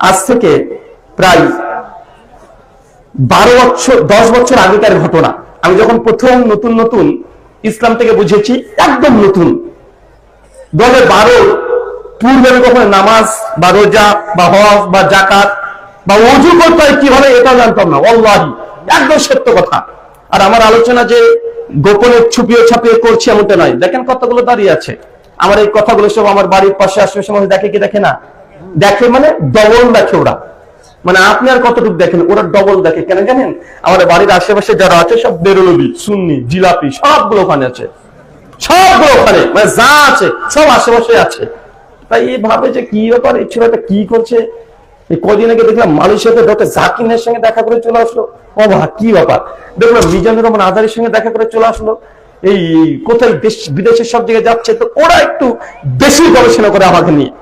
আজ থেকে প্রায় বারো বছর, দশ বছর আগেকার ঘটনা। আমি যখন প্রথম নতুন নতুন ইসলাম থেকে বুঝেছি, একদম নতুন। দু হাজার বারো, পূর্বে আমি কখনো নামাজ বা রোজা বা হজ বা জাকাত বা অজু করতে হয় কীভাবে এটা জানতাম না। অল্লাহি একদম সত্য কথা। আর আমার আলোচনা যে গোপনে ছুপিয়ে ছাপিয়ে করছি এমনটা নয়। দেখেন কতগুলো দাঁড়িয়ে আছে। আমার এই কথাগুলো সব আমার বাড়ির পাশে আশেপাশে মানুষ দেখে কি দেখে না? দেখে মানে ডবল দেখে ওরা। মানে আপনি আর কতটুকু দেখেন? ওরা ডবল দেখে। কেন জানেন? আমাদের বাড়ির আশেপাশে যারা আছে, সব বেরোলবি সুন্নি, জিলাপি, সবগুলো ওখানে আছে। সবগুলো ওখানে। মানে যা আছে, সব আশেপাশে আছে। তাই এই ভাবে যে কি ব্যাপার এই ছেলেটা কি করছে? কদিন আগে দেখলাম মালয়েশিয়াতে ডক্টর জাকিনের সঙ্গে দেখা করে চলে আসলো। ও ভা কি ব্যাপার? দেখলাম মিজানুর রহমান আজারির সঙ্গে দেখা করে চলে আসলো। এই কোথায় দেশ বিদেশের সব জায়গায় যাচ্ছে, তো ওরা একটু বেশি গবেষণা করে আমাকে নিয়ে।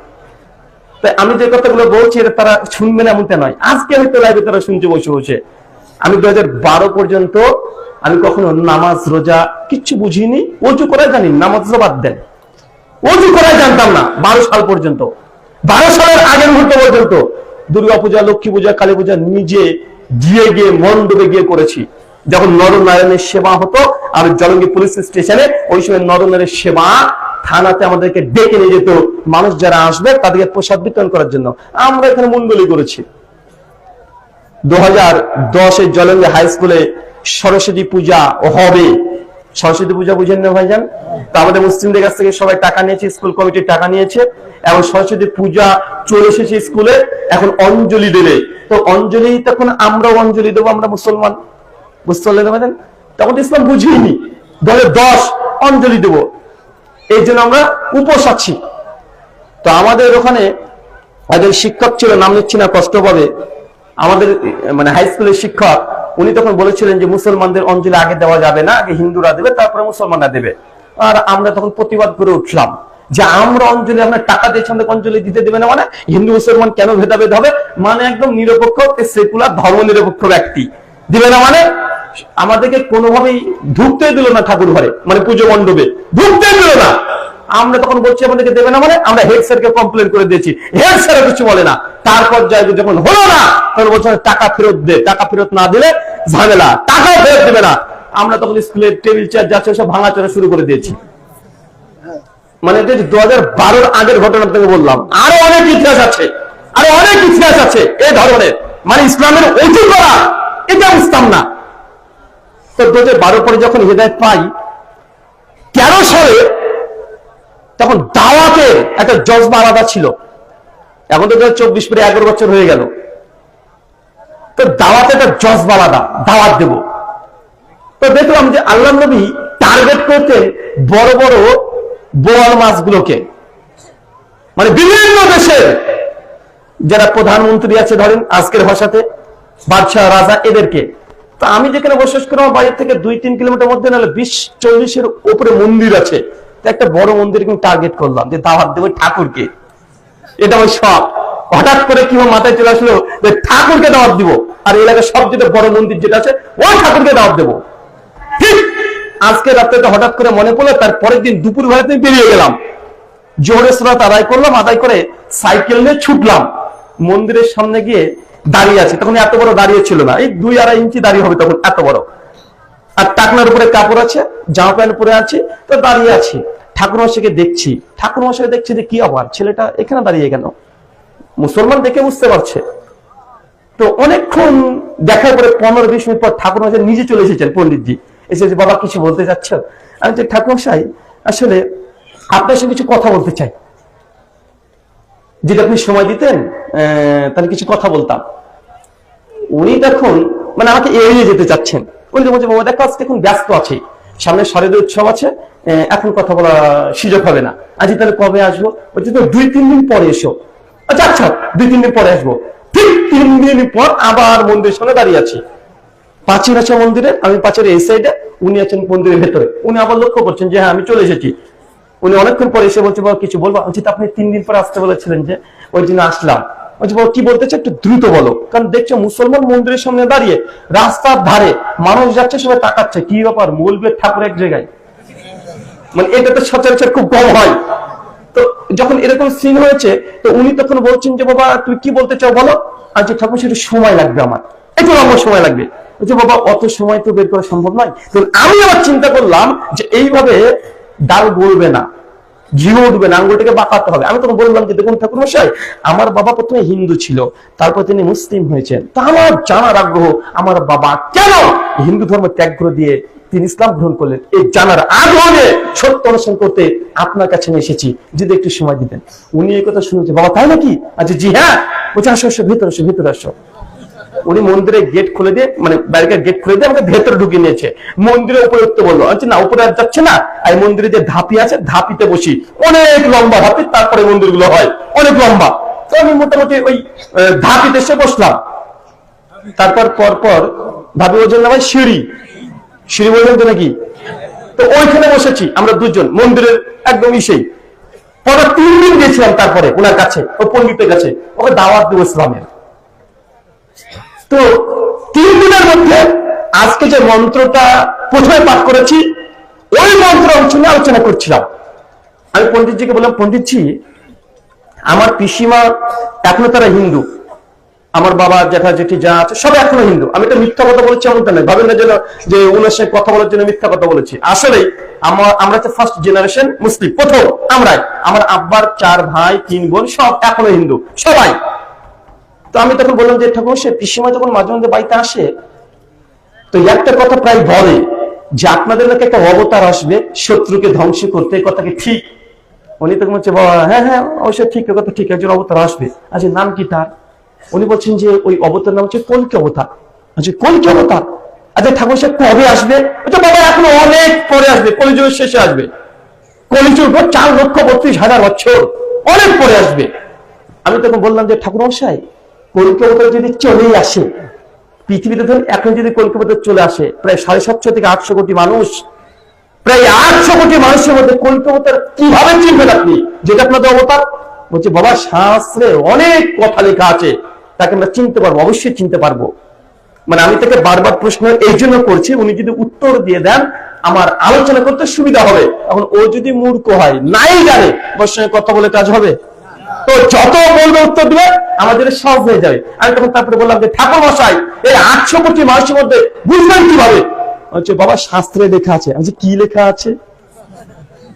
তাই আমি যে কথাগুলো বলছি, এটা তারা শুনবে না এমনটা নয়। আজকে হয়তো লাইভে তারা শুনছে, বসে বসে। আমি দু পর্যন্ত আমি কখনো নামাজ, রোজা কিচ্ছু বুঝিনি। অজু করে জানি, নামাজ রোজা বাদ দেন। অজু করা জানতাম না, বারো সাল পর্যন্ত। বারো সালের আগের মুহূর্ত পর্যন্ত দুর্গা পূজা, লক্ষ্মী পূজা, কালী পূজা নিজে গিয়ে গিয়ে মণ্ডপে গিয়ে করেছি। যখন নরনারায়ণের সেবা হতো আর জলঙ্গি পুলিশ স্টেশনে, ওই সময় নরনারায়ণের সেবা থানাতে আমাদেরকে ডেকে নিয়ে যেত মানুষ যারা আসবে তাদেরকে প্রসাদ বিতরণ করার জন্য। আমরা এখানে মন্ডলী করেছি। দু হাজার দশের জলঙ্গি হাই স্কুলে সরস্বতী পূজা হবে। সরস্বতী পূজা বুঝেন না ভাইজান? তো আমাদের মুসলিমদের কাছ থেকে সবাই টাকা নিয়েছে, স্কুল কমিটির টাকা নিয়েছে এবং সরস্বতী পূজা চলে এসেছে স্কুলে। এখন অঞ্জলি দেবে। তো অঞ্জলি তখন আমরাও অঞ্জলি দেবো, আমরা মুসলমান। বুঝতে পারলেন তখন ইসলাম বুঝিনি দু হাজার দশ অঞ্জলি দেবো। এই জন্য আমরা উপোস আছি। তো আমাদের ওখানে একজন শিক্ষক ছিল, নাম নিচ্ছি না, কষ্ট পাবে। আমাদের মানে হাই স্কুলের শিক্ষক, উনি তখন বলেছিলেন যে মুসলমানদের অঞ্জলি আগে দেওয়া যাবে না, আগে হিন্দুরা দেবে, তারপরে মুসলমানরা দেবে। আর আমরা তখন প্রতিবাদ করে উঠলাম যে আমরা অঞ্জলি আপনার টাকা দিয়েছি আমাদের অঞ্জলি দিতে দেবে না মানে হিন্দু, মুসলমান কেন ভেদাভেদ হবে? মানে একদম নিরপেক্ষ সেকুলার ধর্ম নিরপেক্ষ ব্যক্তি। দিবে না মানে? আমাদেরকে কোনোভাবেই ঢুকতে দিল না ঠাকুর ঘরে মানে পুজো মণ্ডপে। ঢুকতে দিল না। আমরা তখন বলছি, আমাদেরকে দেবে না মানে? আমরা হেড স্যারকে কমপ্লেন করে দিয়েছি। হেড স্যার কিছু বলে না। তারপর যাই যখন হলো না, তখন বলছে, টাকা ফেরত দে, টাকা ফেরত না দিলে ঝামেলা, টাকা ফেরত দেবে না। আমরা তখন স্কুলের টেবিল, চেয়ার যাচ্ছে সব ভাঙাচোরা শুরু করে দিয়েছি। মানে দু হাজার বারোর আগের ঘটনা থেকে বললাম, আরও অনেক ইতিহাস আছে, আরও অনেক ইতিহাস আছে এই ধরনের। মানে ইসলামের অজু করা এটা বুঝতাম না। তো দু হাজার বারো পরে যখন হেদায়ত পাই, তেরো সালে তখন দাওয়াতের একটা জজবা আলাদা ছিল। এখন তো চব্বিশ পরে এগারো বছর হয়ে গেল। তো দাওয়াতে একটা জজবা আলাদা, দাওয়াত দেব। তো দেখলাম যে আল্লাহ নবী টার্গেট করতেন বড় বড় বোয়াল মাছগুলোকে। মানে বিভিন্ন দেশের যারা প্রধানমন্ত্রী আছে, ধরেন আজকের ভাষাতে বাদশাহ রাজা এদেরকে। তো আমি যেখানে বসবাস করি, আমার বাড়ির থেকে দুই তিন কিলোমিটার মধ্যে, নাহলে বিশ চল্লিশের উপরে মন্দির আছে। একটা বড় মন্দির কিন্তু টার্গেট করলাম, যে দাওয়াত দেবো ঠাকুরকে। এটা ওই সব হঠাৎ করে কি মাথায় চলে আসলো যে ঠাকুরকে দাওয়াত দিব। আর এলাকার সব যেটা বড় মন্দির যেটা আছে, ওই ঠাকুরকে দাওয়াত দেবো। আজকে রাত্রে হঠাৎ করে মনে পড়ল তার পরের দিন দুপুর বেলাতে বেরিয়ে গেলাম। জোহরের সরাত আদায় করলাম, আদায় করে সাইকেল নিয়ে ছুটলাম। মন্দিরের সামনে গিয়ে দাঁড়িয়ে আছে, তখন এত বড় দাঁড়িয়ে ছিল না। এই দুই আড়াই ইঞ্চি দাঁড়িয়ে হবে তখন এত বড়। আর টাকনার উপরে কাপড় আছে, জামা প্যান্ট পরে আছি, তো দাঁড়িয়ে আছি। ঠাকুর মশাইকে দেখছি। ঠাকুর মশাইকে দেখছি যে কি আবার ছেলেটা এখানে দাঁড়িয়ে কেন? মুসলমান দেখে বুঝতে পারছে। তো অনেকক্ষণ দেখার পরে পনেরো বিশ মিনিট পর ঠাকুর মশাই নিজে চলে এসেছেন পন্ডিতজি এসে যে বাবা, কিছু বলতে চাচ্ছ? আমি যে ঠাকুর মশাই আসলে আপনার সঙ্গে কিছু কথা বলতে চাই। যদি আপনি সময় দিতেন তাহলে কিছু কথা বলতাম। উনি তখন মানে আমাকে এড়িয়ে যেতে চাচ্ছেন। উনি বলছে, বাবা, দেখো, আজকে এখন ব্যস্ত আছে। সামনে শারদীয় উৎসব আছে এখন কথা বলা সুযোগ হবে না। আজ তাহলে কবে আসব? বলছে, তো দুই, তিন দিন পরে এসো। আচ্ছা আচ্ছা দুই, তিন দিন পরে আসব। ঠিক তিন দিন পর আবার মন্দিরের সামনে দাঁড়িয়ে আছি। পাঁচির আছে মন্দিরে, আমি পাঁচের এই সাইডে উনি আছেন মন্দিরের ভেতরে। উনি আবার লক্ষ্য করছেন যে হ্যাঁ আমি চলে এসেছি। উনি অনেকক্ষণ পরে এসে বলছে, বাবা, কিছু বলব? বলছি, তা আপনি তিন দিন পরে আসতে বলেছিলেন যে, ওই জন্য আসলাম। বলছি, বাবা, কি বলতে একটু দ্রুত বলো। কারণ দেখছ, মুসলমান মন্দিরের সামনে দাঁড়িয়ে রাস্তার ধারে মানুষ যাচ্ছে, সবাই তাকাচ্ছে। কি ব্যাপার? মৌলবের ঠাকুর এক জায়গায়? মানে এটা তো সচরাচর খুব কম হয়। তো যখন এরকম সিন হয়েছে, তো উনি তখন বলছেন যে, বাবা, তুমি কি বলতে চাও বলো? যে ঠাকুর, সেটা সময় লাগবে আমার। একটু লম্বা সময় লাগবে। বলছে, বাবা, অত সময় তো বের করা সম্ভব নয়। তো আমি আবার চিন্তা করলাম যে, এইভাবে ডাল বলবে না জিও উঠবে না আঙ্গুলটাকে বাঁকাতে হবে। আমি তখন বললাম যে, দেখুন ঠাকুর মশাই, আমার বাবা প্রথমে হিন্দু ছিল, তারপর তিনি মুসলিম হয়েছেন। তা আমার জানার আগ্রহ, আমার বাবা কেন হিন্দু ধর্ম ত্যাগ করে দিয়ে তিনি ইসলাম গ্রহণ করলেন? এই জানার আগ্রহ সত্য অনুসরণ করতে আপনার কাছে নিয়ে এসেছি। যদি একটু সময় দিতেন। উনি এই কথা শুনেছে বাবা, তাই নাকি? আচ্ছা জি হ্যাঁ বলছে আসো আসো ভেতরে আসো ভেতরে আসো। উনি মন্দিরে গেট খুলে দিয়ে মানে ব্যারিকেড গেট খুলে দিয়ে আমাকে ভেতরে ঢুকিয়ে নিয়েছে। মন্দিরে উপরে উঠতে বলল আচ্ছা না, উপরে আর যাচ্ছে না। আর মন্দিরে যে ধাপি আছে, ধাপিতে বসি। অনেক লম্বা ধাপি, তারপরে মন্দিরগুলো হয়। অনেক লম্বা। তো আমি মোটামুটি ওই ধাপিতে এসে বসলাম। তারপর পর পর ভাবি ওজন ভাই সিঁড়ি। সিঁড়ি বললেন তো নাকি? তো ওইখানে বসেছি, আমরা দুজন। মন্দিরের একদম ইসেই। পরে তিন দিন গেছিলাম তারপরে ওনার কাছে ও পণ্ডিতের কাছে। ওকে দাওয়াত দেবো ইসলামের। তো তিন দিনের মধ্যে আজকে যে মন্ত্রটা প্রথমে পাঠ করেছি, ওই মন্ত্র নিয়ে আলোচনা করছিলাম। আমি পণ্ডিতজিকে বললাম, পণ্ডিতজি, আমার পিসিমা এখনও তারা হিন্দু। আমার বাবা জ্যাঠা জেঠি যা আছে সব এখনও হিন্দু। আমি এটা মিথ্যা কথা বলেছি এমনটা নয়। ভাবেন না যেন, যে ওনার সাথে কথা বলার জন্য মিথ্যা কথা বলেছি। আসলে আমার, আমরা হচ্ছে ফার্স্ট জেনারেশন মুসলিম, প্রথম আমরাই। আমার আব্বার চার ভাই, তিন বোন সব এখনও হিন্দু, সবাই। তো আমি তখন বললাম যে ঠাকুর সে পিসিমা যখন মাঝে মাঝে বাড়িতে আসে, তো একটা কথা প্রায় বলে যে, আপনাদের নাকি একটা অবতার আসবে শত্রুকে ধ্বংস করতে কথাকে ঠিক? উনি তখন বাবা হ্যাঁ হ্যাঁ অবশ্যই ঠিক কথা ঠিক, একজন অবতার আসবে। আচ্ছা নাম কি তার? উনি বলছেন যে, ওই অবতার নাম হচ্ছে কলকি অবতার? আচ্ছা কলকি অবতার? আচ্ছা ঠাকুর সাহেব কবে আসবে? আচ্ছা বাবা, এখনও অনেক পরে আসবে, কলিযুগের শেষে আসবে। কলিযুগ চার লক্ষ বত্রিশ হাজার বছর, অনেক পরে আসবে। আমি তখন বললাম যে ঠাকুর মশাই কলকাতা যদি চলেই আসে, পৃথিবীতে ধরুন এখন যদি কলকাতা চলে আসে, প্রায় সাড়ে সাতশো থেকে আটশো কোটি মানুষ, প্রায় আটশো কোটি মানুষের মধ্যে কলকাতার কীভাবে চিনবেন আপনি? যেটা আপনাদের অবতার। বলছে, বাবা, শাস্ত্রে অনেক কথা লেখা আছে, তাকে আমরা চিনতে পারব, অবশ্যই চিনতে পারব। মানে আমি তাকে বারবার প্রশ্ন এই জন্য করছি, উনি যদি উত্তর দিয়ে দেন, আমার আলোচনা করতে সুবিধা হবে। এখন ও যদি মূর্খ হয়, নাই জানে ওর সঙ্গে কথা বলে কাজ হবে। তো যত বলবে উত্তর দিবে, আমাদের সহজ হয়ে যাবে। আমি তখন তারপরে বললাম যে ঠাকুর মশাই এই আটশো কোটি মানুষের মধ্যে বুঝবেন কীভাবে? বাবা, শাস্ত্রে লেখা আছে। আমি কি লেখা আছে?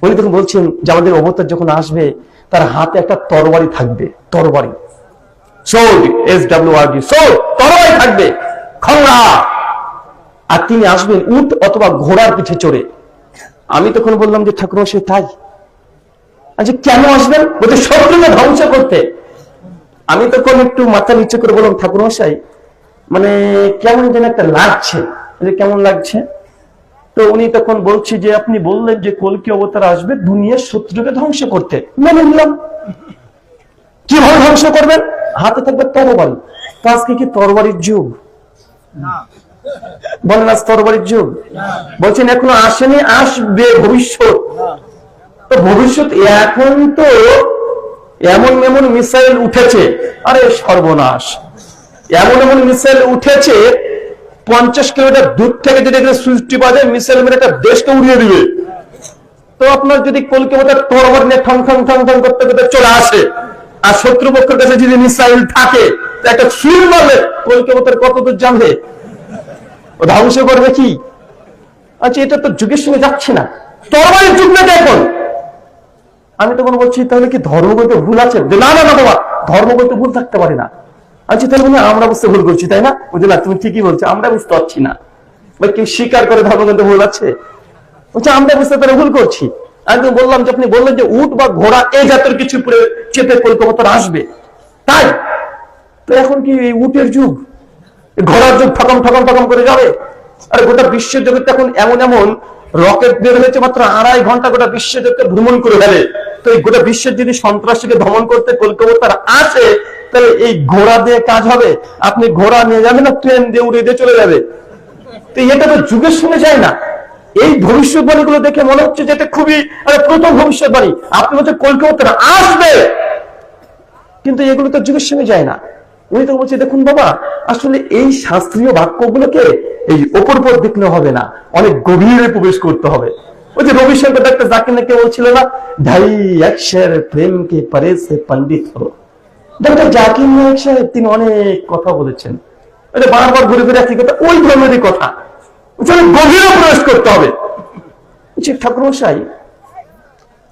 উনি তখন বলছেন যে, আমাদের অবতার যখন আসবে, তার হাতে একটা তরবারি থাকবে। তরবারি। তরবারি থাকবে। খংরা আর তিনি আসবেন উট অথবা ঘোড়ার পিঠে চড়ে। আমি তখন বললাম যে ঠাকুর মশাই তাই। আচ্ছা কেন আসবেন? বলতে শত্রুকে ধ্বংস করতে। আমি তখন একটু মাথা নিচু করে বললাম, ঠাকুর মশাই মানে কেমন যেন একটা লাগছে। কেমন লাগছে? তো উনি তখন বলছি যে, আপনি বললেন যে, কলকি অবতার আসবে দুনিয়ার শত্রুকে ধ্বংস করতে। মেনে নিলাম। কীভাবে ধ্বংস করবেন? হাতে থাকবে তরবারি। তো আজকে কি? তরবারির যুগ। বলেন, আজ তরবারির যুগ। বলছেন, এখনও আসেনি, আসবে ভবিষ্যৎ। তো ভবিষ্যৎ এখন তো এমন এমন মিসাইল উঠেছে, আরে সর্বনাশ। এমন এমন মিসাইল উঠেছে, পঞ্চাশ কিলোমিটার দূর থেকে যদি এখানে সুইচটি বাজে মিসাইল মেরে একটা দেশকে উড়িয়ে দিবে। তো আপনার যদি কলকাতার তরবার নিয়ে ঠং ঠং ঠং ঠং করতে করতে চলে আসে, আর শত্রুপক্ষের কাছে যদি মিসাইল থাকে একটা সুইচ মারলে কলকাতার কত দূর জানবে? ও ধ্বংস করবে কি? আচ্ছা এটা তো যুগের সঙ্গে যাচ্ছে না। তরবারের যুগ না এখন? আমি তখন বলছি, তাহলে কি ধর্ম বলতে ভুল আছে? না না বাবা ধর্ম বলতে ভুল থাকতে পারে না। আচ্ছা তাহলে হয় আমরা বুঝতে ভুল করছি, তাই না? বুঝলে তুমি ঠিকই বলছো, আমরা বুঝতে পারছি না। বা কেউ স্বীকার করে ধর্ম বলতে ভুল আছে? বলছে, আমরা বুঝতে তাহলে ভুল করছি। আমি বললাম যে, আপনি বললেন যে, উট বা ঘোড়া এই জাতের কিছু পুরে চেপে কলকাতা আসবে। তাই? তো এখন কি এই উটের যুগ? ঘোড়ার যুগ ঠকম ঠকম ঠকম করে যাবে? আর গোটা বিশ্ব জগৎ এখন এমন এমন রকেট বের হয়েছে মাত্র আড়াই ঘণ্টা গোটা বিশ্ব জগৎকে ভ্রমণ করে ফেলে। তো এই গোটা বিশ্বের যদি সন্ত্রাসীকে দমন করতে কলকাতার আসে, তাহলে এই ঘোড়া দিয়ে কাজ হবে। আপনি ঘোড়া নিয়ে যাবেন না, ট্রেন দিয়ে উড়ে দিয়ে চলে যাবে। তো এটা তো যুগের সঙ্গে যায় না। এই ভবিষ্যৎবাণী গুলো দেখে মনে হচ্ছে যে এটা খুবই প্রথম ভবিষ্যৎবাণী। আপনি বলছেন কলকাতা আসবে। কিন্তু এগুলো তো যুগের সঙ্গে যায় না। উনি তো বলছে, দেখুন বাবা, আসলে এই শাস্ত্রীয় বাক্যগুলোকে এই ওপর উপর দেখলে হবে না, অনেক গভীরে প্রবেশ করতে হবে। ওই যে রবিশঙ্কর ডাক্তার জাকির নাকি বলছিল না, ঢাই একশের প্রেমকে পরে সে পণ্ডিত হো ডাক্তার জাকির নায়ক সাহেব তিনি অনেক কথা বলেছেন। বারবার ঘুরে ফিরে একই কথা, ওই কথা। গভীরে প্রবেশ করতে হবে।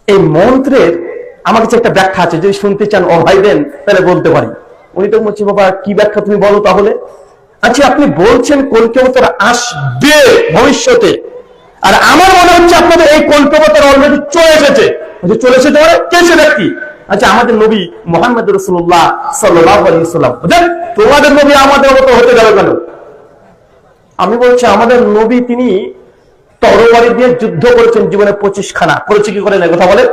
এই মন্ত্রের আমার কাছে একটা ব্যাখ্যা আছে, যদি শুনতে চান অভাই দেন তাহলে বলতে পারি। উনি তো বলছে, বাবা, কি ব্যাখ্যা তুমি বলো তাহলে? আচ্ছা আপনি বলছেন কলকাতার আসবে ভবিষ্যতে। আর আমার মনে হচ্ছে আপনাদের এই কল্পবতার অলরেডি চলে এসেছে। চলে এসেছে মানে কে সে ব্যক্তি? আচ্ছা আমাদের নবী মোহাম্মদ রসুল্লাহ সাল্লাম বুঝলেন? তোমাদের নবী আমাদের মতো হতে যাবে কেন? আমি বলছি, আমাদের নবী তিনি তরবারি দিয়ে যুদ্ধ করেছেন জীবনে পঁচিশ খানা করেছে কি করেন কথা বলে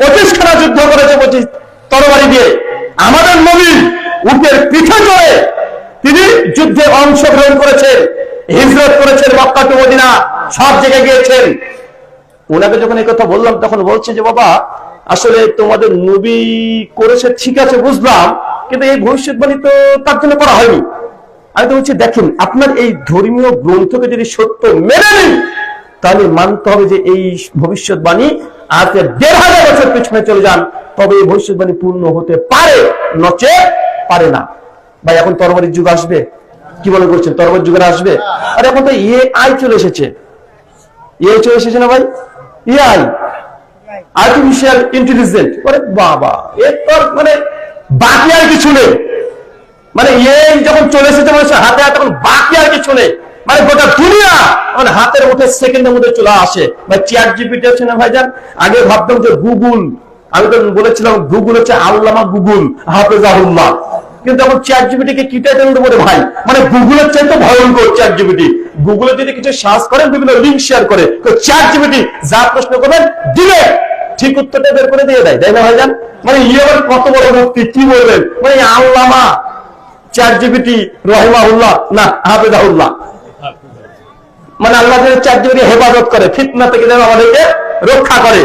পঁচিশ খানা যুদ্ধ করেছে পঁচিশ তরবারি দিয়ে। আমাদের নবী উটের পিঠে চড়ে তিনি যুদ্ধে অংশগ্রহণ করেছেন, হিজরত করেছেন মক্কা টু মদিনা, সব জায়গায় গিয়েছেন। ওনাকে যখন এই কথা বললাম, তখন বলছে যে, বাবা, আসলে তোমাদের নবী করেছে, ঠিক আছে, বুঝলাম, কিন্তু এই ভবিষ্যৎবাণী তো তার জন্য করা হয়নি। আমি তো বলছি, দেখেন, আপনার এই ধর্মীয় গ্রন্থকে যদি সত্য মেনে নিন, তাহলে মানতে হবে যে এই ভবিষ্যৎবাণী আজ দেড় হাজার বছর পিছনে চলে যান, তবে এই ভবিষ্যৎবাণী পূর্ণ হতে পারে নচে পারে না। ভাই, এখন তরবারির যুগ আসবে। কি মনে করছেন? তরবার যুগের আসবে? আর এখন তো এ আই চলে এসেছে। এ চলে এসেছে না ভাই? এআই আর্টিফিশিয়াল ইন্টেলিজেন্ট মানে বাবা এর তো মানে বাকি আর কিছু নেই। মানে এই যখন চলে এসেছে মানুষের হাতে হাতে, তখন বাকি আর কিছু নেই। মানে গোটা দুনিয়া মানে হাতের মুঠে সেকেন্ডের মধ্যে চলে আসে। ভাই চেয়ার জিপিটি আছে না ভাইজান আগে ভাবতাম যে গুগল আমি তো বলেছিলাম গুগল হচ্ছে আল্লামা গুগল হাফেজাহুল্লাহ। কিন্তু এখন চেয়ার জিপিটি কে টাইটেল দেবো রে ভাই? মানে গুগলের চাইতে ভয়ঙ্কর চেয়ার জিপিটি গুগলে যদি কিছু সার্চ করেন, বিভিন্ন লিঙ্ক শেয়ার করে, তো চেয়ার জিপিটি যা প্রশ্ন করবেন দিলে ঠিক উত্তরটা বের করে দিয়ে দেয়। তাই না ভাইজান? মানে ইয়ে আবার কত বড় মুক্তি কি বলবেন? মানে আল্লামা চার জিবিটি রহিমাহুল্লাহ, না, হাফেজাহুল্লাহ। মানে আল্লাহ চার জিবিটি হেফাজত করে, ফিতনা থেকে যেন আমাদেরকে রক্ষা করে।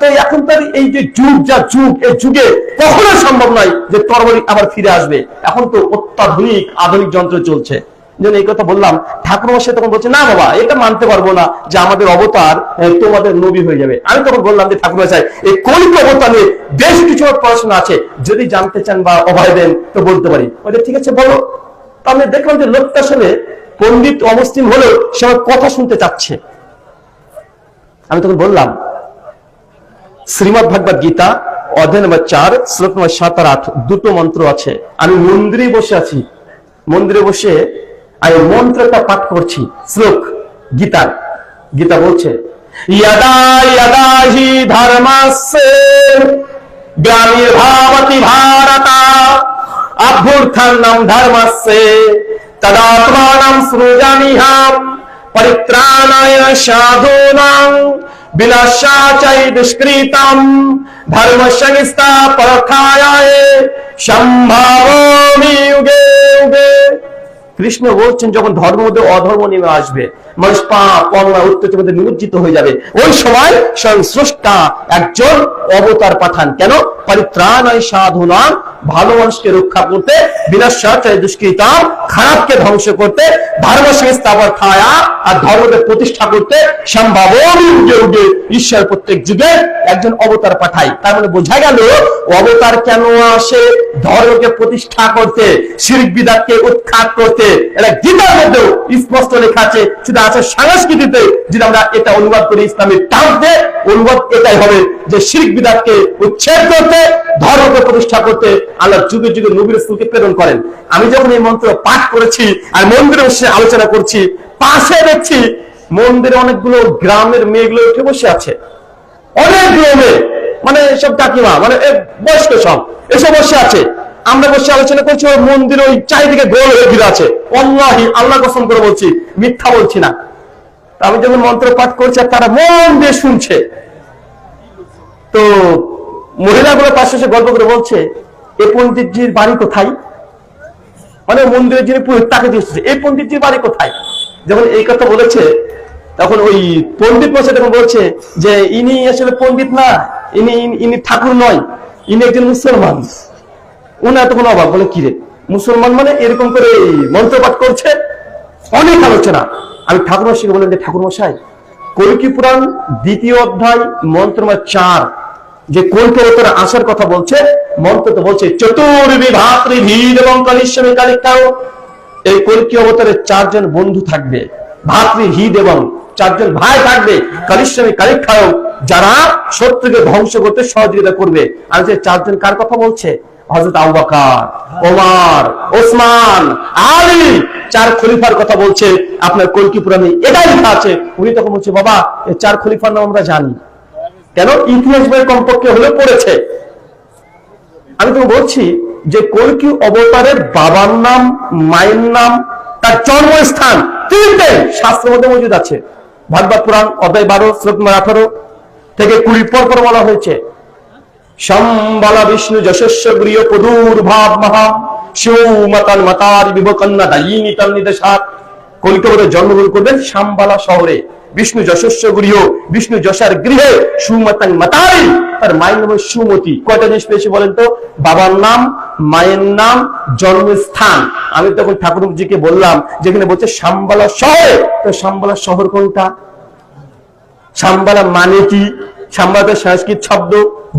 তো এখন তার এই যে যুগ, যা যুগ, এই যুগে কখনো সম্ভব নয় যে তরবারি আবার ফিরে আসবে। এখন তো অত্যাধুনিক, আধুনিক যন্ত্র চলছে। যেন এই কথা বললাম ঠাকুর মশাই তখন বলছে, না বাবা, এটা মানতে পারব না যে আমাদের অবতার তোমাদের নবী হয়ে যাবে। আমি তখন বললাম যে ঠাকুর মশাই এই কলিক অবতারে বেশ কিছু পড়াশোনা আছে। যদি জানতে চান বা অভয় দেন, তো বলতে পারি। ওটা ঠিক আছে, বলো। আমি দেখলাম যে লোকটা আসলে পণ্ডিত অমুসলিম হলেও সে আমার কথা শুনতে চাচ্ছে। আমি তখন বললাম শ্রীমদ ভাগবত গীতা, অধ্যায় নম্বর চার, শ্লোক নম্বর সাত আর আট, দুটো মন্ত্র আছে। আমি মন্দিরে বসে আছি। মন্দিরে বসে আমি মন্ত্রটা পাঠ করছি। শ্লোক গীতার গীতা বলছে, ইয়াদা ইয়াদা হি সম্ভাবমি যুগে যুগে কৃষ্ণ বলছেন, যখন ধর্ম মধ্যে অধর্ম নেমে আসবে, মানুষ পাপ অত্যাচার মধ্যে নিমজ্জিত হয়ে যাবে, ওই সময় স্বয়ং স্রষ্টা একজন অবতার পাঠান। কেন? পরিত্রাণায় সাধনা ভালো মানুষকে রক্ষা করতে বিনাশাচারী দুষ্কৃতাম খারাপকে ধ্বংস করতে ধর্ম সংস্থাপন খায়া আর ধর্মকে প্রতিষ্ঠা করতে সম্ভব ঈশ্বর প্রত্যেক যুগে একজন অবতার পাঠায়। তার মানে বোঝা গেল অবতার কেন আসে? ধর্মকে প্রতিষ্ঠা করতে, শিরিক বিদাতকে উৎখাত করতে। এটা গীতার মধ্যেও স্পষ্ট লেখা আছে শুধু আছে সংস্কৃতিতে যদি আমরা এটা অনুবাদ করি ইসলামের টানতে। অনুবাদ এটাই হবে যে শিরিক বিদাতকে উচ্ছেদ করতে, ধর্মকে প্রতিষ্ঠা করতে আল্লাহ যুগে যুগে নবীর রসুলকে প্রেরণ করেন। আমি যখন এই মন্ত্র পাঠ করেছি আর মন্দিরে বসে আলোচনা করছি, পাশে দেখছি মন্দিরে অনেকগুলো গ্রামের মেয়েগুলো উঠে বসে আছে। অনেকগুলো মেয়ে মানে সব কাকিমা মানে বয়স্ক সব, এসে বসে আছে। আমরা বসে আলোচনা করছি ওই মন্দির ওই চারিদিকে গোল হয়ে ঘিরে আছে। অল্লাহি আল্লাহ কসম করে বলছি, মিথ্যা বলছি না। আমি যখন মন্ত্র পাঠ করছি তারা মন দিয়ে শুনছে তো মহিলাগুলো পাশে এসে গল্প করে বলছে, এ পণ্ডিতজির বাড়ি কোথায়? মানে মন্দিরের যিনি পুরোহিত, তাকে দিয়েছে এই পণ্ডিতজির বাড়ি কোথায়? যখন এই কথা বলেছে, তখন ওই পণ্ডিত মশাই তখন বলছে যে, ইনি আসলে পন্ডিত না, ইনি ইনি ঠাকুর নয়, ইনি একজন মুসলমান। উনি তখন অবাক বলে কিরে মুসলমান মানে এরকম করে এই মন্ত্র পাঠ করছে, অনেক আলোচনা। আমি ঠাকুর মশাইকে বললাম যে ঠাকুর মশাই কলকি পুরাণ দ্বিতীয় অধ্যায়, মন্ত্র নম্বর চার, যে কলকি অবতারে আসার কথা বলছে মন্ত্র তো বলছে, চতুর্বিভাত্রি এবং কালিশ্বরী কালিকাও। এই কলকি অবতারে চারজন বন্ধু থাকবে হিদ এবং চারজন ভাই থাকবে কালিশ্বরী কালিক্ষায় যারা শত্রুকে ধ্বংস করতে সহযোগিতা করবে। আর যে চারজন কার কথা বলছে? হজরত আউবাকার ওমার, ওসমান, আলী, চার খলিফার কথা বলছে, আপনার কলকি পুরাণে এটাই লেখা আছে। উনি তখন বলছে, বাবা এই চার খলিফার নাম আমরা জানি। কেন? ইতিহাস বই কমপক্ষে হলে পড়েছে। আমি তো বলছি যে কলকি অবতারের বাবার নাম, মায়ের নাম, তার জন্মস্থান তিনটে শাস্ত্রের মধ্যে মজুদ আছে। ভাগবত পুরাণ অধ্যায় বারো, শ্লোক আঠারো থেকে কুড়ি পর পর বলা হয়েছে। সম্বলা বিষ্ণু যশস্ব গৃহ পদুর ভাব মহা। শিবমাতার মাতার বিভকন্যা দায়িনী তার নির্দেশাত কলিকাতায় জন্মগ্রহণ করবেন শাম্বালা শহরে। বিষ্ণু যশস্ব গৃহ, বিষ্ণু যশার গৃহে সুমাতাং মাতাই তার মায়ের নাম সুমতি। কয়টা জিনিস পেয়েছি বলেন তো? বাবার নাম, মায়ের নাম, জন্মস্থান। আমি তখন ঠাকুরজিকে বললাম, যেখানে বলছে শাম্বালা শহরে। তো শাম্বালা শহর কোনটা? সাম্বালা মানে কি? সাম্বাদের সংস্কৃত শব্দ।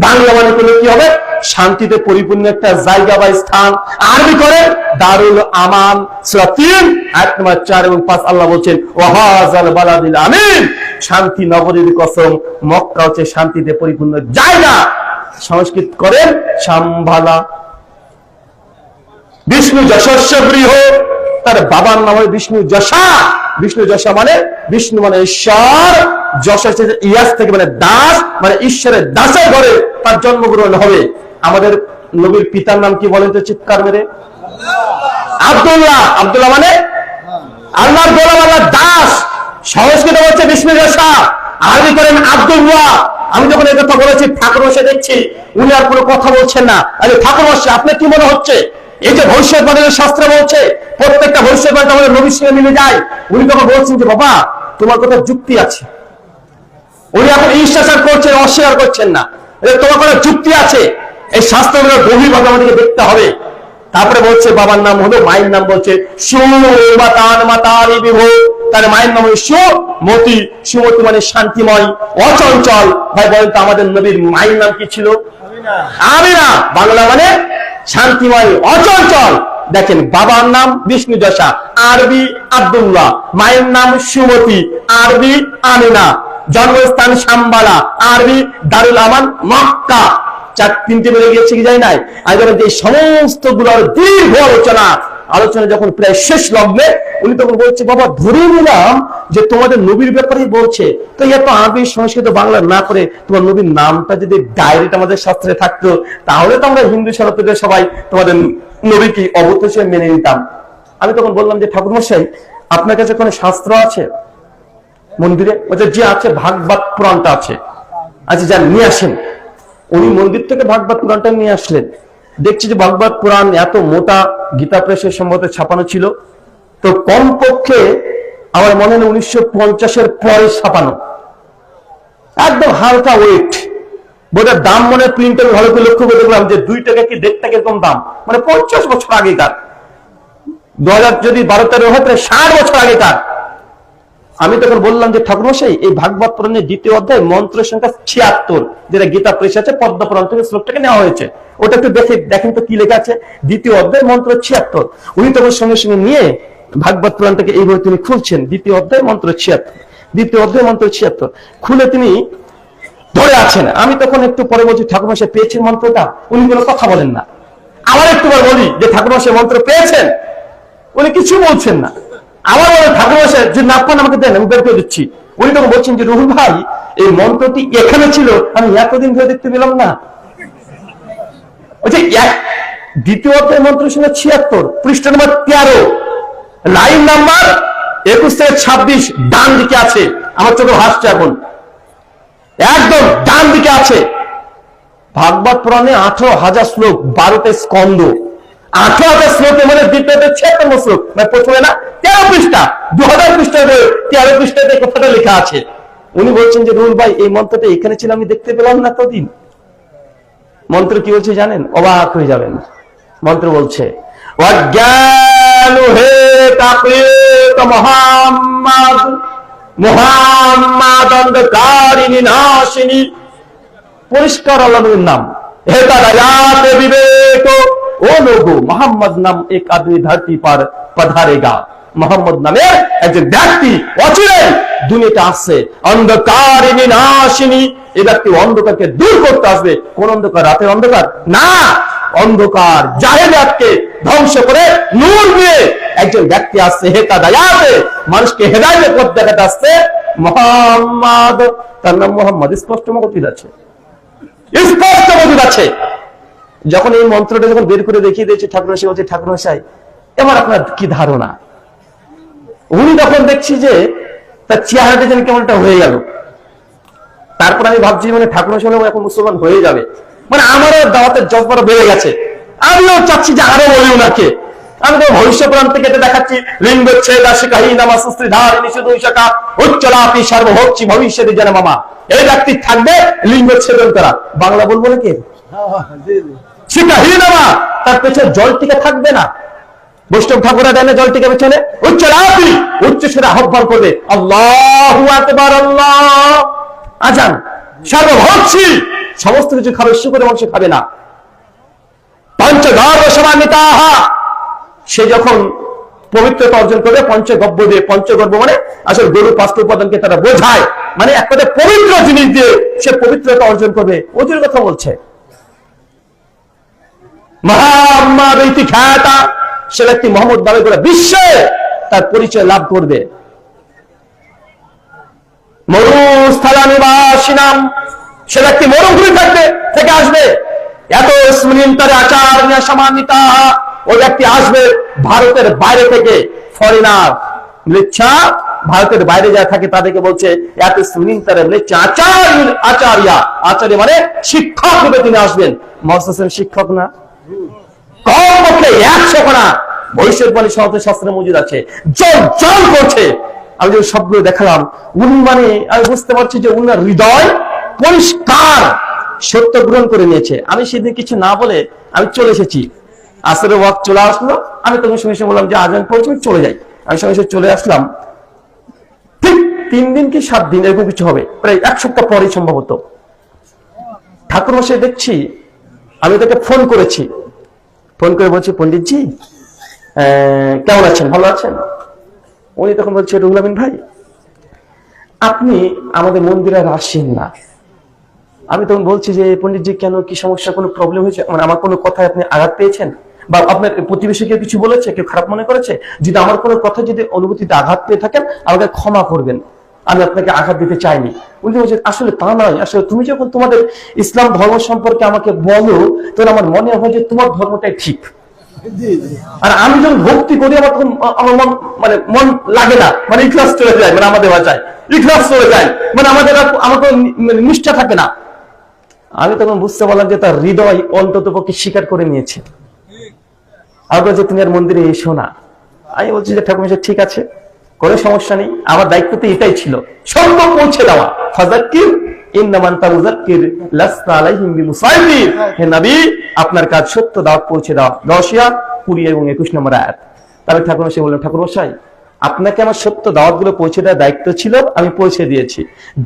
বাংলা মানে করলে কি হবে? শান্তিতে পরিপূর্ণ একটা জায়গা বা স্থান। আরবি করে দারুল আমান তিন, আয়াত নম্বর চার এবং পাঁচ। আল্লাহ বলছেন, ওয়াহাজাল বালাদিল আমিন। শান্তি নগরীর কসম, মক্কা হচ্ছে শান্তিতে পরিপূর্ণ জায়গা। সংস্কৃত করেন সাম্বালা বিষ্ণু যশস্ব গৃহ তার বাবার নাম হয় বিষ্ণু যশা। বিষ্ণু যশা মানে বিষ্ণু মানে ঈশ্বর যশা ইয়াস থেকে মানে দাস মানে ঈশ্বরের দাসের ঘরে তার জন্মগ্রহণ হবে। আমাদের নবীর পিতার নাম কি বলেন তো চিৎকার মেরে? আব্দুল্লাহ। আব্দুল্লাহ মানে? আল্লাহর গোলাম আল্লাহ দাস। সংস্কৃত হচ্ছে বিষ্ণু যশা আরবি করেন আব্দুল্লাহ। আমি যখন এই কথা বলেছি, ঠাকুর বসে দেখছি, উনি আর কোনো কথা বলছেন না। আরে ঠাকুর আপনার কি মনে হচ্ছে? এই যে ভবিষ্যৎবাণীর শাস্ত্র বলছে, প্রত্যেকটা ভবিষ্যৎবাণী আমাদের নবীর সঙ্গে মিলে যায়। উনি তখন বলছেন যে, বাবা, তোমার কথা যুক্তি আছে। উনি এখন ঈশ্বাচার করছেন, অস্বীকার করছেন না। তোমার কোনো যুক্তি আছে। এই শাস্ত্রগুলো গভীরভাবে আমাদেরকে দেখতে হবে। তারপরে বলছে, বাবার নাম হলো, মায়ের নাম বলছে তার মায়ের নাম হলো সুমতি। সুমতি মানে শান্তিময়, অচঞ্চল। ভাই, বলেন তো, আমাদের নবীর মায়ের নাম কি ছিল? আমিনা। বাংলা মানে শান্তিময়, অচঞ্চল। দেখেন, বাবার নাম বিষ্ণু যশা, আরবি আব্দুল্লাহ, মায়ের নাম সুমতি, আরবি আমিনা, জন্মস্থান সাম্বালা, আরবি দারুল আমান মক্কা। চার তিনটে বেড়ে গিয়েছে কি যায় নাই? আজ যে সমস্তগুলোর দীর্ঘ আলোচনা আলোচনা যখন প্রায় শেষ লগ্নে, উনি তখন বলছে, বাবা, ধরে নিলাম যে তোমাদের নবীর ব্যাপারেই বলছে। তো এত আরবি সংস্কৃত বাংলা না করে তোমার নবীর নামটা যদি ডাইরেক্ট আমাদের শাস্ত্রে থাকতো, তাহলে তো আমরা হিন্দু সনাতনের সবাই তোমাদের নবীকে অবত হিসেবে মেনে নিতাম। আমি তখন বললাম যে, ঠাকুর মশাই, আপনার কাছে কোনো শাস্ত্র আছে? মন্দিরে ওদের যে আছে, ভাগবত পুরাণটা আছে। আচ্ছা যান, নিয়ে আসেন। উনি মন্দির থেকে ভাগবত পুরাণটা নিয়ে আসলেন। দেখছি যে ভাগবত পুরাণ এত মোটা, গীতা প্রেসের সম্ভবত ছাপানো ছিল। তো কমপক্ষে আমার মনে হয় উনিশশো পঞ্চাশের পরে ছাপানো। একদম হালকা ওয়েট বোধহয় দাম মনে প্রিন্ট আমি ভালো করে লক্ষ্য করে দেখলাম যে দুই টাকা কি দেড় টাকা এরকম দাম? মানে পঞ্চাশ বছর আগেকার। দু হাজার যদি বারো তেরো হয়, তাহলে ষাট বছর আগেকার। আমি তখন বললাম যে, ঠাকুরমশাই, এই ভাগবত পুরাণের দ্বিতীয় অধ্যায় মন্ত্রের সংখ্যা ছিয়াত্তর, যেটা গীতা প্রেস আছে পদ্ম পুরাণ থেকে শ্লোকটাকে নেওয়া হয়েছে। ওটা একটু দেখে, দেখেন তো কি লেখা আছে। দ্বিতীয় অধ্যায় মন্ত্র ছিয়াত্তর। উনি তখন সঙ্গে সঙ্গে নিয়ে ভাগবত পুরাণটাকে এইভাবে তিনি খুলছেন। দ্বিতীয় অধ্যায় মন্ত্র ছিয়াত্তর। দ্বিতীয় অধ্যায় মন্ত্র ছিয়াত্তর। খুলে তিনি ধরে আছেন। আমি তখন একটু পরে বলছি, ঠাকুরমশাই, পেয়েছেন মন্ত্রটা? উনি কোনো কথা বলেন না। আবার একটু বলি যে, ঠাকুরমশাই মন্ত্র পেয়েছেন? উনি কিছু বলছেন না। আবার বলে ঠাকুরমশাই যে নাপান আমাকে দেন, আমি বের করে দিচ্ছি। উনি তখন বলছেন যে, রুহুল ভাই, এই মন্ত্রটি এখানে ছিল, আমি এতদিন ধরে দেখতে পেলাম না। দ্বিতীয় অধ্যায় মন্ত্রের সঙ্গে ছিয়াত্তর, পৃষ্ঠ নম্বর তেরো, লাইন নাম্বার একুশ থেকে ছাব্বিশ, ডান দিকে আছে। আমার চোখে হাসছে এখন। একদম ডান দিকে আছে। ভাগবত পুরাণে আঠারো হাজার শ্লোক বারোটা স্কন্দ আঠারো হাজার শ্লোকে মানে দ্বিতীয়তে ছিয়াত্তর শ্লোক। মানে প্রথমে না তেরো পৃষ্ঠা দু হাজার পৃষ্ঠাতে তেরো পৃষ্ঠাতে কথাটা লেখা আছে। উনি বলছেন যে রুল ভাই, এই মন্ত্রটা এখানে ছিল, আমি দেখতে পেলাম না তদিন মন্ত্র কি বলছে জানেন? অবাক হয়ে যাবেন। মন্ত্র বলছে হে পরিষ্কার আল্লাহ নবীর নাম হেদায়াত বিবেক, ও লোগো মোহাম্মদ নাম এক আদমি ধরতি পার পধারেগা। মোহাম্মদ নামের একজন ব্যক্তি অচিরে দুনিয়াতে আসছে। অন্ধকারিণী নাশিনী এই ব্যক্তি অন্ধকারকে দূর করতে আসবে। কোন অন্ধকার রাতের অন্ধকার? না। অন্ধকার জাহেলিয়াতকে ধ্বংস করে নূর দিয়ে একজন ব্যক্তি আসছে হেদায়াতে। মানুষকে হেদায়েতের পথ দেখাতে আসছে মোহাম্মদ। তার নাম মোহাম্মদ। স্পষ্ট মগতির আছে। স্পষ্ট মজুদ আছে। যখন এই মন্ত্রটা যখন বের করে দেখিয়ে দিয়েছে ঠাকুর ঠাকুর মশাই এবার আপনার কি ধারণা? উনি তখন দেখছি যে তার চেহারাটা যেন কেমনটা হয়ে গেল তারপর আমি ভাবছি মানে ঠাকুর মশাই হলেও এখন মুসলমান হয়ে যাবে। মানে আমারও দাওয়াতের জব্বরা বেড়ে গেছে। আমিও চাচ্ছি যে আরও বলি ওনাকে আমি তো ভবিষ্য পুরাণ থেকে দেখাচ্ছি লিঙ্গ ছেদা কাহি ধার নিষেধ শাখা উচ্চলাপি সর্বভক্ষী ভবিষ্যতে যেন মামা। এই ব্যক্তি থাকবে লিঙ্গ ছেদন করা। বাংলা বলব নাকি? শিকাহী নামা! তার পেছনে জল টিকে থাকবে না। বৈষ্ণব ঠাকুরা দেয় না জল টিকে পেছনে। উচ্চ রাপি উচ্চ সুরে আহ্বান করবে আল্লাহ আল্লাহ! আজান। সর্বভক্ষী সমস্ত কিছু খাবে, শুকরে মাংস খাবে না। পঞ্চগর্ভ সমান্বিতাহা সে যখন পবিত্রতা অর্জন করবে, পঞ্চগব্য দিয়ে, পঞ্চগর্ভ মানে আসলে গরু পাঁচটা উপাদানকে তারা বোঝায়। মানে এক কথা পবিত্র জিনিস দিয়ে সে পবিত্রতা অর্জন করবে। ওদের কথা বলছে। মহাম্মা ব্যক্তি খ্যাতা। সে ব্যক্তি মোহাম্মদ দাবি বিশ্বে তার পরিচয় লাভ করবে। সে ব্যক্তি মরুভূমি থাকবে, থেকে আসবে। এত স্মৃন্তরে আচার ওই ব্যক্তি আসবে ভারতের বাইরে থেকে ফরেনার ভারতের বাইরে যা থাকে, তাদেরকে বলছে, এত স্মৃন্তরে মৃচ্ছা আচার্য। মানে শিক্ষক রূপে তিনি আসবেন। মহাসাসেন শিক্ষক না? আমি মানে সত্য গ্রহণ করে নিয়েছে। আমি সেদিন কিছু না বলে আমি চলে এসেছি। আসলে ওয়াক চলে আসলো। আমি তখন সঙ্গে সঙ্গে বললাম যে আজান পড়েছি চলে যাই। আমি সঙ্গে সঙ্গে চলে আসলাম। ঠিক তিন দিন কি সাত দিন, এরকম কিছু হবে। প্রায় এক সপ্তাহ পরে সম্ভবত। ঠাকুর মশাই দেখছি, আমি তাকে ফোন করেছি। ফোন করে বলছি পন্ডিতজি কেমন আছেন? ভালো আছেন? উনি তখন বলছে, রুহুল আমিন ভাই, আপনি আমাদের মন্দিরে আর আসেন না। আমি তখন বলছি যে পন্ডিতজি কেন? কি সমস্যা কোনো প্রবলেম হয়েছে? মানে আমার কোনো কথায় আপনি আঘাত পেয়েছেন? বা আপনার প্রতিবেশী কেউ কিছু বলেছে? কেউ খারাপ মনে করেছে? যদি আমার কোনো কথা যদি অনুভূতিতে আঘাত পেয়ে থাকেন, আমাকে ক্ষমা করবেন। আমি আপনাকে আঘাত দিতে চাইনি। উনি বলছেন আসলে তা নয়। আসলে তুমি যখন তোমাদের ইসলাম ধর্ম সম্পর্কে আমাকে বলো তখন আমার মনে হয় যে তোমার ধর্মটাই ঠিক। আর আমি যখন ভক্তি করি আমার তখন আমার মন মানে মন লাগে না। মানে ইখলাস চলে যায় মানে আমাদের ভাষায় ইখলাস চলে যায়। মানে আমাদের আমার কোনো মানে নিষ্ঠা থাকে না। আমি তখন বুঝতে পারলাম যে তার হৃদয় অন্তত পক্ষে স্বীকার করে নিয়েছে। আর বলছে তুমি আর মন্দিরে এসো না আমি বলছি যে ঠাকুর ঠিক আছে। কোনো সমস্যা নেই। আমার দায়িত্ব তো এটাই ছিল। সর্ব পৌঁছে দেওয়া। ফাজাক্কির আপনার কাজ সত্য, দাওয়াত পৌঁছে দশিয়া কুড়ি এবং একুশ নম্বর আয়াত। ঠাকুর মশাই বললেন, ঠাকুর আপনাকে আমার সত্য দাওয়াতগুলো পৌঁছে দেওয়ার দায়িত্ব ছিল, আমি পৌঁছে দিয়েছি।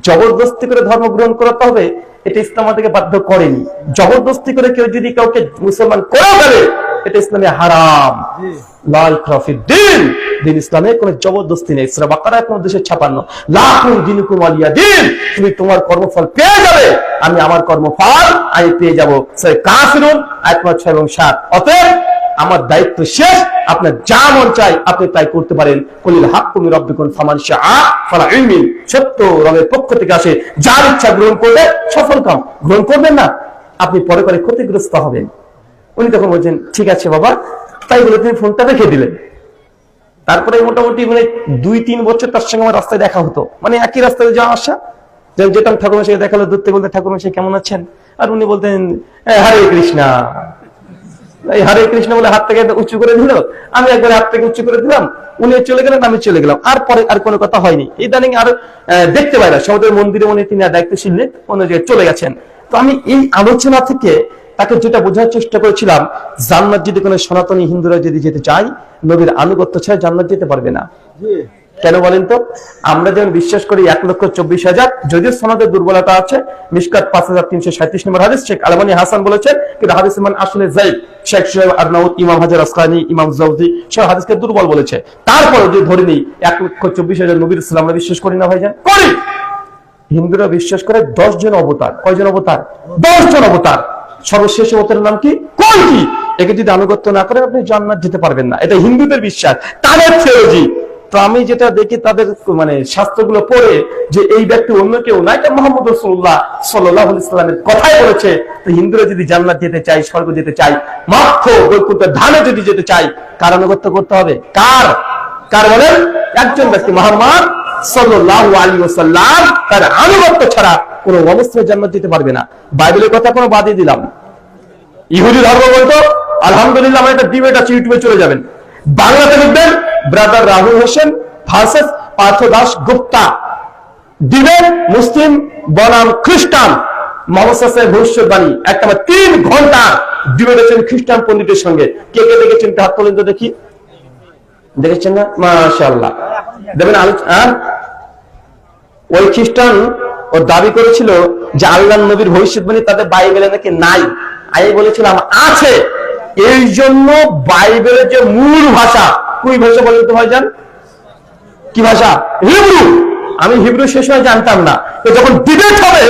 জবরদস্তি করে ধর্ম গ্রহণ করাতে হবে, এটা ইসলাম আমাদেরকে বাধ্য করেনি। জবরদস্তি করে কেউ যদি কাউকে মুসলমান করে ফেলে, এটা ইসলামে হারাম। লাল খরফির দিন। দিন কোনো জবরদস্তি নেই। কোন ছাপান্ন লাখুন দিনুকুম আলিয়া দিন। তুমি তোমার কর্মফল পেয়ে যাবে। আমি আমার কর্মফল আমি পেয়ে যাব। কাফিরুন এক পাঁচ ছয় এবং সাত। অতএব আমার দায়িত্ব শেষ। আপনার যা মন চাই আপনি তাই করতে পারেন। কলিল হাক রব্বিকুন ফামান সত্য রবের পক্ষ থেকে আসে। যার ইচ্ছা গ্রহণ করবে সফল কাম। গ্রহণ করবেন না। আপনি পরে পরে ক্ষতিগ্রস্ত হবেন। উনি তখন বলছেন, ঠিক আছে বাবা তাই বলে তিনি ফোনটা রেখে দিলেন। তারপরে মোটামুটি মানে দুই তিন বছর তার সঙ্গে আমার রাস্তায় দেখা হতো। মানে একই রাস্তায় যাওয়া আসা। যেমন যেতাম ঠাকুর মশাই দেখাল দূর থেকে বলতে ঠাকুর মশাই কেমন আছেন? আর উনি বলতেন "হ্যাঁ, হরে কৃষ্ণা। এই হরে কৃষ্ণ বলে হাত থেকে উঁচু করে দিল। আমি একবার হাত থেকে উঁচু করে দিলাম। উনি চলে গেলেন আমি চলে গেলাম। আর পরে আর কোনো কথা হয়নি। ইদানিং আর দেখতে পাই না। সমুদ্রের মন্দিরে উনি তিনি দায়িত্বশীল নেই অন্য জায়গায় চলে গেছেন। তো আমি এই আলোচনা থেকে তাকে যেটা বোঝার চেষ্টা করেছিলাম, জান্নাত যদি কোনো সনাতনী হিন্দুরা যদি যেতে চায়, নবীর আনুগত্য ছাড়া জান্নাত যেতে পারবে না। কেন বলেন তো? আমরা যেমন বিশ্বাস করি এক লক্ষ চব্বিশ হাজার, যদিও সনদের দুর্বলতা আছে, মিসকাত পাঁচ হাজার তিনশো সাঁত্রিশ নম্বর হাদিস শেখ আলমানি হাসান বলেছেন, কিন্তু হাদিস ইমান আসলে যাই শেখ সোহেব আরনাউদ ইমাম হাজার আসকানি, ইমাম জাউদি সব হাদিসকে দুর্বল বলেছে। তারপরে যদি ধরে নিই, এক লক্ষ চব্বিশ হাজার নবীর ইসলাম, আমরা বিশ্বাস করি না ভাইজান? করি! হিন্দুরা বিশ্বাস করে দশ জন অবতার। কয়জন অবতার? দশ জন অবতার। সর্বশেষ অবতারের নাম কি? কলকি একে যদি আনুগত্য না করেন আপনি জান্নাত যেতে পারবেন না। এটা হিন্দুদের বিশ্বাস, তাদের থিওলজি তো আমি যেটা দেখি তাদের মানে শাস্ত্রগুলো পড়ে যে এই ব্যক্তি অন্য কেউ না, এটা মোহাম্মদ রসুল্লাহ সাল্লাহ ইসলামের কথাই বলেছে। তো হিন্দুরা যদি জান্নাত যেতে চাই স্বর্গ যেতে চাই মাক্ষ বৈকুণ্ঠের ধানে যদি যেতে চাই কার আনুগত্য করতে হবে? কার? কার বলেন? একজন ব্যক্তি, মোহাম্মদ সাল্লাল্লাহু আলাইহি ওয়াসাল্লাম, তার আনুগত্য ছাড়া কোনো অবস্থায় জান্নাত দিতে পারবে না। বাইবেলের কথা কোনো বাদই দিলাম। ইহুদি ধর্ম বলতো, আলহামদুলিল্লাহ আমার একটা ডিবেট আছে, ইউটিউবে চলে যাবেন। বাংলাতে লিখবেন brother Rahul Hossain, versus Partha Das Gupta. Debate মুসলিম, বনাম খ্রিস্টান। ভবিষ্যৎবাণী। একটা তিন ঘণ্টা ডিবেট আছেন খ্রিস্টান পণ্ডিতের সঙ্গে। কে কে দেখেছেন? হাত দেখি। দেখেছেন না? মাশাআল্লাহ। দেবেন আলোচনা ওই খ্রিস্টান ও দাবি করেছিল যে আল্লাহ নবীর ভবিষ্যৎবাণী তাদের বাইবেলে নাকি নাই। আমি বলেছিলাম, আছে। এই জন্য বাইবেলের যে মূল ভাষা কুই ভাষা বলেন তো ভাইজান? কি ভাষা? হিব্রু। আমি হিব্রু সে সময় জানতাম না। তো যখন ডিবেট হবে,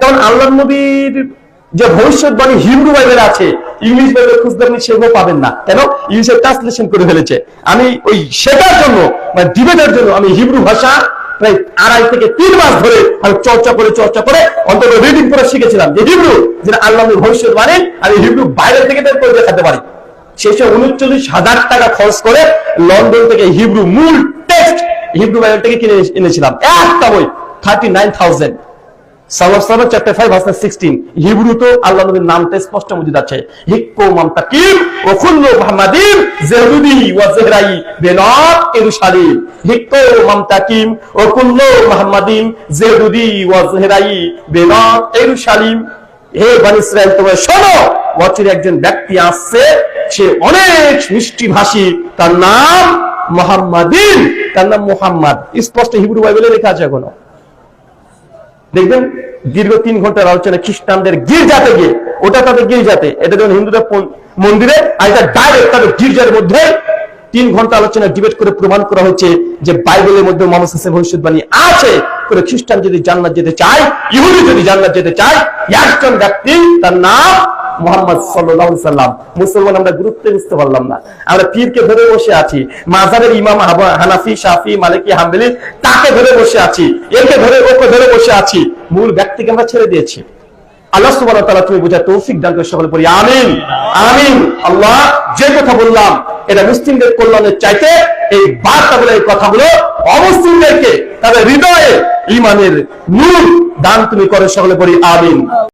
তখন আল্লাহ নবীর যে ভবিষ্যৎবাণী হিব্রু বাইবেল আছে, ইংলিশ বাইবেল খুঁজতে আপনি সেগুলো পাবেন না। কেন? ইংলিশে ট্রান্সলেশন করে ফেলেছে। আমি ওই সেটার জন্য মানে ডিবেটের জন্য আমি হিব্রু ভাষা প্রায় আড়াই থেকে তিন মাস ধরে আমি চর্চা করে চর্চা করে অন্তত রিডিং করে শিখেছিলাম। যে হিব্রু যেটা আল্লাহ ভবিষ্যৎ মানে আমি হিব্রু বাইরে থেকে বের দেখাতে পারি। শেষে উনচল্লিশ হাজার টাকা খরচ করে লন্ডন থেকে হিব্রু মূল টেক্সট হিব্রু বাইবেলটাকে কিনে এনেছিলাম। একটা বই thirty nine thousand chapter five sixteen আল্লাহ নবীর নামটা স্পষ্ট আছে হিক্কো মামতাকিম জেহরাই মামতাকিম জেহরাই হে শোনো একজন ব্যক্তি আসছে, সে অনেক মিষ্টি ভাষী, তার নাম মোহাম্মদিন, তার নাম মোহাম্মদ। স্পষ্ট হিব্রু বাইবেলে লেখা আছে এখনও। দেখবেন দীর্ঘ তিন ঘণ্টার আলোচনা খ্রিস্টানদের গির্জাতে গিয়ে, ওটা তাদের গির্জাতে, এটা যখন হিন্দুদের মন্দিরে, আর ডাইরেক্ট তাদের গির্জার মধ্যে তিন ঘণ্টা আলোচনা ডিবেট করে প্রমাণ করা হচ্ছে যে বাইবেলের মধ্যে মোহাম্মদ হাসান ভবিষ্যৎবাণী আছে। করে খ্রিস্টান যদি জান্নাত যেতে চায়, ইহুদি যদি জান্নাত যেতে চায়, একজন ব্যক্তি তার নাম মোহাম্মদ সাল্লাম। মুসলমান আমরা গুরুত্ব বুঝতে পারলাম না। আমরা পীরকে ধরে বসে আছি, মাজারের ইমাম হানাফি, শাফি, মালিকি, হাম্বেলি, তাকে ধরে বসে আছি, একে ধরে, ওকে ধরে বসে আছি। মূল ব্যক্তিকে আমরা ছেড়ে দিয়েছি। যে কথা বললাম, এটা চাইতে এই হৃদয়ে ইমানের নূর দান তুমি করে সকলে পড়ি আমিন।